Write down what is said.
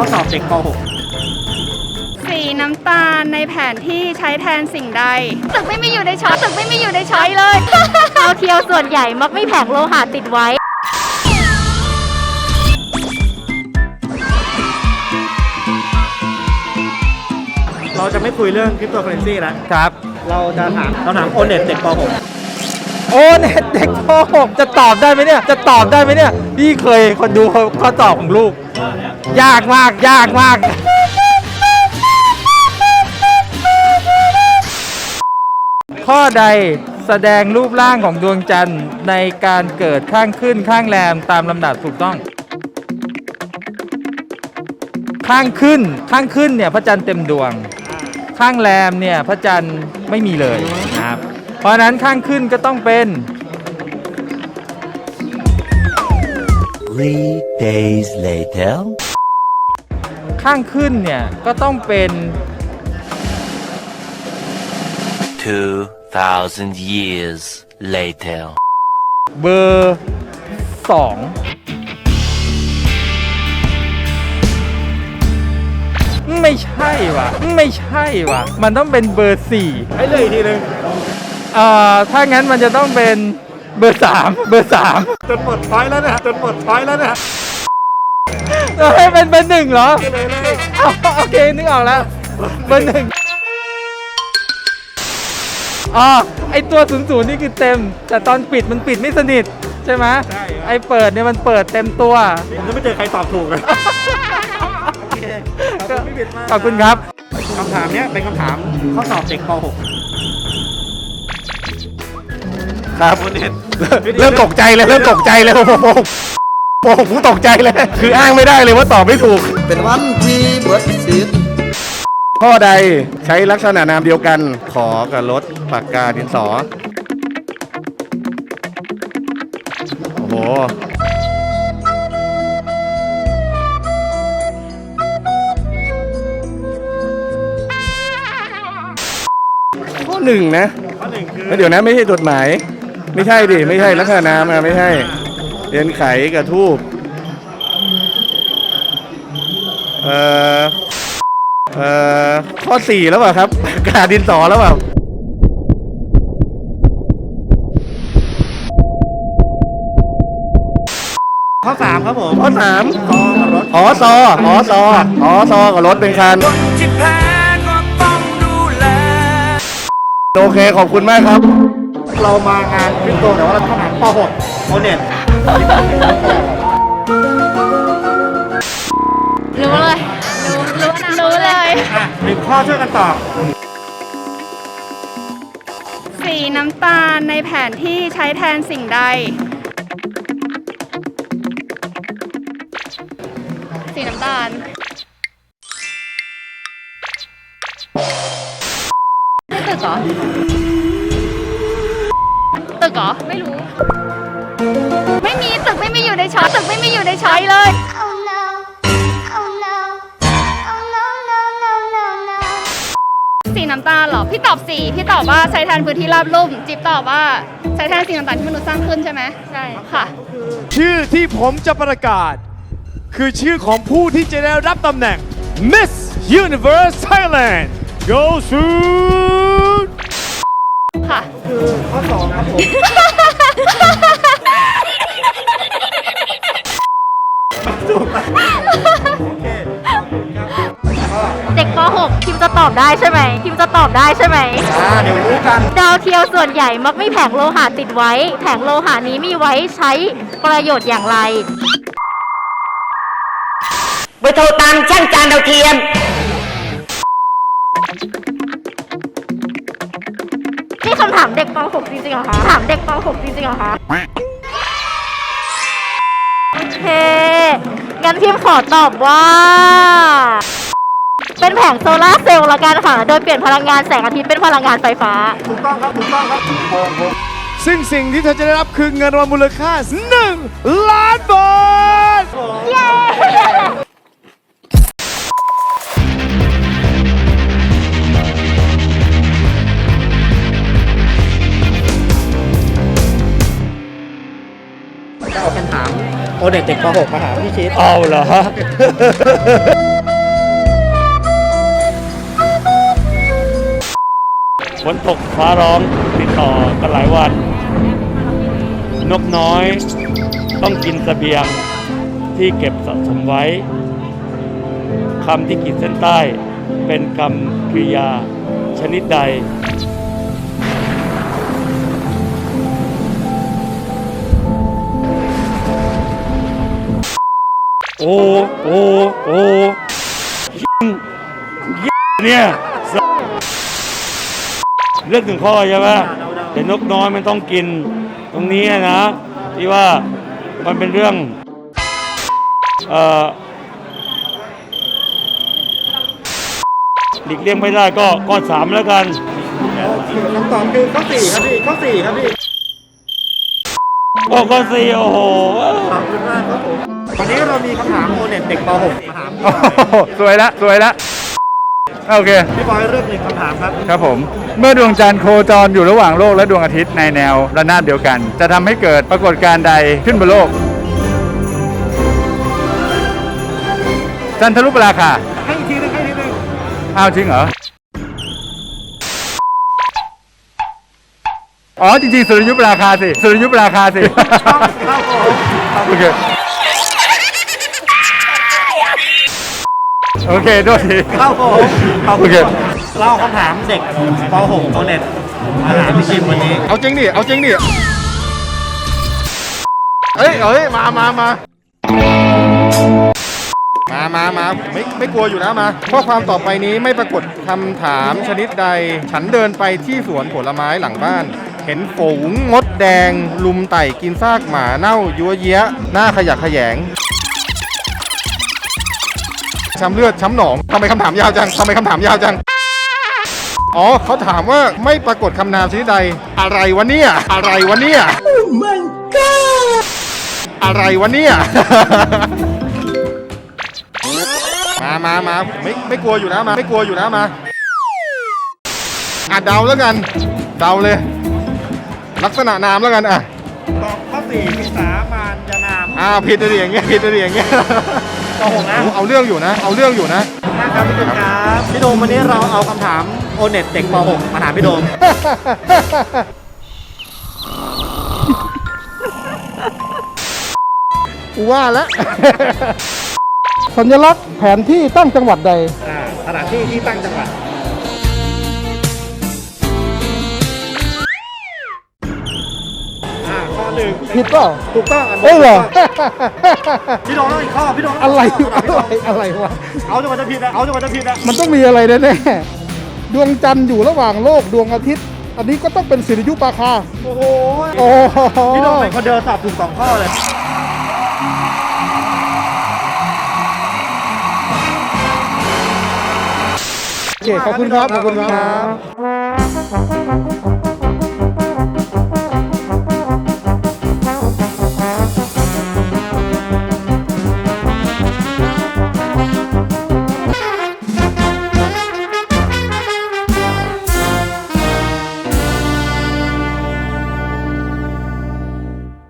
ข้อสอบเด็กปสีน้ำตาลในแผนที่ใช้แทนสิ่งใด ตึกไม่มีอยู่ในช้อยตึกไม่มีอยู่ในช้อยเลยดาวเทียวส่วนใหญ่มักไม่แผงโลหะติดไว้ .6 เราจะไม่คุยเรื่องคริปโตเคอเรนซีแล้วครับ เราจะถามเราถามโอเน็ตเด็กปโอ้เน็ตเด็กป .6 จะตอบได้ไหมเนี่ย จะตอบได้ไหมเนี่ย พี่เคยคนดูเขาเขาตอบของลูก ยากมากยากมาก ข้อใดแสดงรูปร่างของดวงจันทร์ในการเกิดข้างขึ้นข้างแรมตามลำดับถูกต้อง ข้างขึ้นข้างขึ้นเนี่ยพระจันทร์เต็มดวง ข้างแรมเนี่ยพระจันทร์ไม่มีเลยนะครับ เพราะฉะนั้นข้างขึ้นก็ต้องเป็น Three days later. ข้างขึ้นเนี่ย ก็ต้องเป็น Two thousand years later. เบอร์สองไม่ใช่ว่ะ ไม่ใช่ว่ะ มันต้องเป็นเบอร์สี่ .6 ให้เลยอีกทีหนึงเอ่อถ้างั้นมันจะต้องเป็นเบอร์สามเบอร์สาม จนหมดช้อยแล้วนะจนหมดช้อยแล้วนะเราให้เป็นเบอร์หนึ่งเหรอเลยเลยเอาโอเคนึกออกแล้วเบอร์หนึ่งอ๋อไอตัวศูนย์ศูนย์นี่คือเต็ม แต่ตอนปิดมันปิดไม่สนิท ใช่ไหมใช่ครับ ไอเปิดเนี่ยมันเปิดเต็มตัว ผมจะไม่เจอใครตอบถูกเลยโอเคขอบคุณพี่บิดมากขอบคุณครับ คำถามเนี้ยเป็นคำถามข้อสอบเด็กป .6 ครับโอเน็ตเริ่มตกใจเลยเริ่มตกใจเลยโอ้ โหโอ้โหผมตกใจเลย คืออ้างไม่ได้เลยว่าตอบไม่ถูก เป็นวันที่เบิดสิทธิ์ข้อใดใช้ลักษณะนามเดียวกัน ขอกับรถปากกาดินสอ โอ้โห ข้อหนึ่งนะ ข้อหนึ่งคือแล้วเดี๋ยวนะไม่ใช่จดหมาย ไม่ใช่ดิ ไม่ใช่ลักษณะนามอะไม่ใช่ เรียนไขกับทูบเอ่อเอ่อข้อสี่แล้วเปล่าครับกาดินสอแล้วเปล่าข้อสามครับผมข้อสามกอกับรถอ๋อซออ๋อซออ๋อซอกับรถเป็นคันโอเคขอบคุณมากครับ เรามางานคริปโตแต่ว่าเราต้องถามป .6 โอเน็ตรู้เลย รู้รู้นะรู้เลย อะหนึ่งข้อช่วยกันตอบสีน้ำตาลในแผนที่ใช้แทนสิ่งใด สีน้ำตาลตึกเหรอตึก เหรอ ไม่รู้ ไม่มีตึกไม่มีอยู่ในช้อยตึกไม่มีอยู่ในช้อยเลย Oh no. Oh no. Oh no, no, no, no, no. สีน้ำตาลเหรอ พี่ตอบสีพี่ตอบว่าใช้แทนพื้นที่ราบลุ่ม จิ๊บตอบว่าใช้แทนสีน้ำตาลที่มนุษย์สร้างขึ้นใช่ไหมใช่ค่ะ ชื่อที่ผมจะประกาศ คือชื่อของผู้ที่จะได้รับตำแหน่ง Miss Universe Thailand Go soon ค่ะ คือข้อสองครับผมเด็กป .6 คิมจะตอบได้ใช่ไหมคิมจะตอบได้ใช่ไหม อ่าเดี๋ยวรู้กัน ดาวเทียวส่วนใหญ่มักไม่แผงโลหะติดไว้ แผงโลหะนี้มีไว้ใช้ประโยชน์อย่างไร เบอร์โทรตามช่างจานดาวเทียมนี่ คำถามเด็กป .6 จริงๆเหรอคะ ถามเด็กป .6 จริงๆเหรอคะ โอเค งั้นพิมขอตอบว่า เป็นแผงโซลาร์เซลล์ละกันค่ะ โดยเปลี่ยนพลังงานแสงอาทิตย์เป็นพลังงานไฟฟ้า ถูกต้องครับถูกต้องครับซึ่งสิ่งที่เธอจะได้รับคือเงินรางวัลมูลค่า 1 ล้านบาท เย้ เอาคำถามโอเน็ตเด็กป .6 มาหาพี่ชิดเอาเหรอ ฝนตกฟ้าร้องติดต่อกันหลายวัน นกน้อย ต้องกินเสบียงที่เก็บสะสมไว้คำที่ขีดเส้นใต้ เป็นคำกริยาชนิดใด อ้โอ้โอ้ยิงยิงเนี่ยเลือกหนึ่งข้อใช่ไหมแต่นกน้อยมันต้องกิน ตรงนี้นะ ที่ว่ามันเป็นเรื่องเอ่อหลีกเลี่ยงไม่ได้ก็ก็สามแล้วกัน คำตอบคือข้อสี่ครับพี่ ข้อสี่ครับพี่ โอ้ก็สี่โอ้โหขอบคุณมากครับผมวันนี้เรามีคำถามโอเน็ตเด็กป .6 มาถามโอ้โหสวยละสวยละโอเค พี่บอยเลือกหนึ่งคำถามครับ ครับผมเมื่อดวงจันทร์โคจรอยู่ระหว่างโลกและดวงอาทิตย์ในแนวระนาบเดียวกัน จะทำให้เกิดปรากฏการณ์ใดขึ้นบนโลก จันทรุปราคาให้อีกทีหนึงให้อีกทีหนึงอ้าวจริงเหรอ อ๋อจริงๆสุริยุปราคาสิสุริยุปราคาสิครับผมโอเคโอเคโทษที ครับผมขอบคุณโอเคเราคำถามเด็กป .6 โอเน็ตมาหาพี่ชิมวันนี้ เอาจริงดิ เอาจริงดิ เอ้ยเอ้ย มามามา มามามาไม่ไม่กลัวอยู่แล้วมา ข้อความต่อไปนี้ไม่ปรากฏคำถามชนิดใด ฉันเดินไปที่สวนผลไม้หลังบ้าน เห็นฝูงมดแดง ลุมไต่กินซากหมาเน่ายัวเยี้ยหน้าขยะแขยง ช้ำเลือด ช้ำหนองทำไมคำถามยาวจังทำไมคำถามยาวจัง อ๋อเขาถามว่าไม่ปรากฏคำนามชนิดใด อะไรวะเนี่ย อะไรวะเนี่ยอะไรวะเนี่ย มามามาไม่ไม่กลัวอยู่แล้วมา ไม่กลัวอยู่แล้วมา อะเดาแล้วกัน เดาเลย ลักษณะนามแล้วกันอะตอบข้อสี่พิสามานยานามอ้าวผิดอะไรอย่างเงี้ยผิดอะไรอย่างเงี้ยป .6 นะโอ้เอาเรื่องอยู่นะ เอาเรื่องอยู่นะมากครับพี่โดมครับพี่โดมวันนี้เราเอาคำถามโอเน็ตเด็กป .6 มาถามพี่โดม กูว่าแล้ว สัญลักษณ์แผนที่ตั้งจังหวัดใด อ่าสถานที่ที่ตั้งจังหวัด หนึ่งผิดเปล่าถูกต้องอันเอ้ยเหรอ พี่โดมต้องอีกข้อพี่โดมต้งอะไรข้ออะไรอะไรวะ เอาจังหวัดจะผิดนะเอาจังหวัดจะผิดนะมันต้องมีอะไรแน่ๆดวงจันทร์อยู่ระหว่างโลกดวงอาทิตย์ อันนี้ก็ต้องเป็นสิริยุปราคา โอ้โหโอ้โหพี่โดมเป็นคนเดินตอบถูกสองข้อเลยโอเคขอบคุณครับขอบคุณครับ